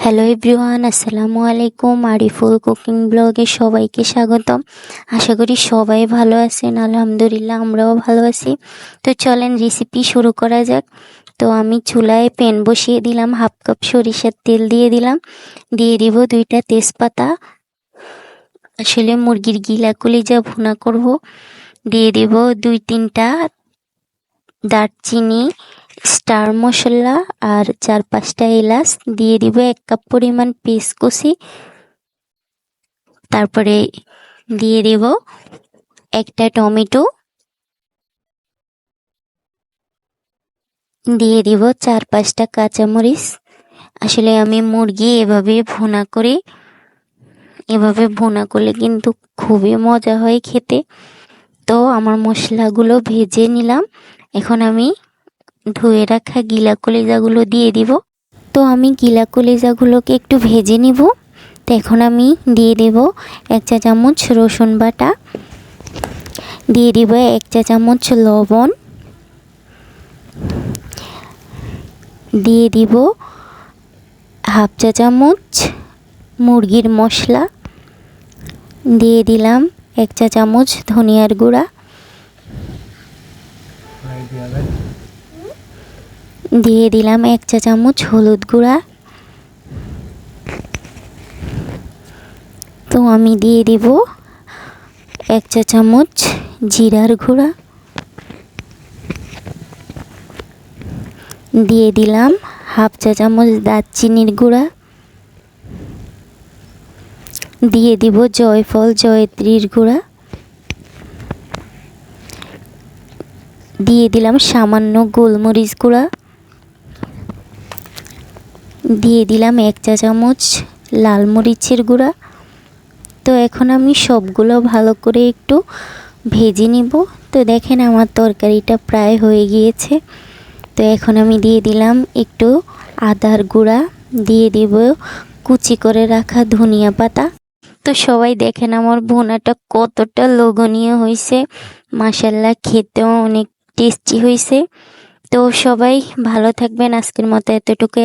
Hello everyone আসসালামু আলাইকুম Ariful cooking ব্লগে সবাইকে স্বাগতম। আশা করি সবাই ভালো আছেন, আলহামদুলিল্লাহ আমরাও ভালো আছি। তো চলেন রেসিপি শুরু করা যাক। তো আমি চুলায় প্যান বসিয়ে দিলাম হাফ কাপ সরিষার তেল দিয়ে দিলাম। দিয়ে দিব দুইটা তেজপাতা। আসলে মুরগির গিলা যা ভুনা করব। দিয়ে দিব দুই তিনটা দারচিনি স্টার মশলা আর চার পাঁচটা এলাচ দিয়ে দিব এক কাপ পরিমাণ কুচি। তারপরে দিয়ে দেব একটা টমেটো। দিয়ে দিব চার পাঁচটা কাঁচামরিচ। আসলে আমি মুরগি এভাবে ভুনা করি, এভাবে ভুনা করলে কিন্তু খুবই মজা হয় খেতে। তো আমার মশলাগুলো ভেজে নিলাম। এখন আমি ধুয়ে রাখা গিলা কলিজাগুলো দিয়ে দিব। তো আমি গিলা কলিজাগুলোকে একটু ভেজে নিব। তো এখন আমি দিয়ে দেব এক চা চামচ রসুন বাটা। দিয়ে দিব এক চা চামচ লবণ। দিয়ে দিব হাফ চা চামচ মুরগির মশলা। দিয়ে দিলাম এক চা চামচ ধনিয়ার গুঁড়া। দিয়ে দিলাম এক চা চামচ হলুদ গুঁড়া। তো আমি দিয়ে দিব এক চা চামচ জিরার গুঁড়া। দিয়ে দিলাম হাফ চা চামচ দারচিনির গুঁড়া। দিয়ে দিব জয়ফল জয়ত্রীর গুঁড়া। দিয়ে দিলাম সামান্য গোলমরিচ গুঁড়া। দিয়ে দিলাম এক চা চামচ লাল মরিচের গুঁড়া। তো এখন আমি সবগুলো ভালো করে একটু ভেজে নিব। তো দেখেন আমার তরকারিটা প্রায় হয়ে গিয়েছে। তো এখন আমি দিয়ে দিলাম একটু আদার গুঁড়া। দিয়ে দিব কুচি করে রাখা ধনিয়া পাতা। তো সবাই দেখেন আমার ভুনাটা কতটা লোভনীয় হয়েছে। মাসাল্লাহ খেতেও অনেক টেস্টি হয়েছে। তো সবাই ভালো থাকবেন। আজকের মতো এতটুকুই।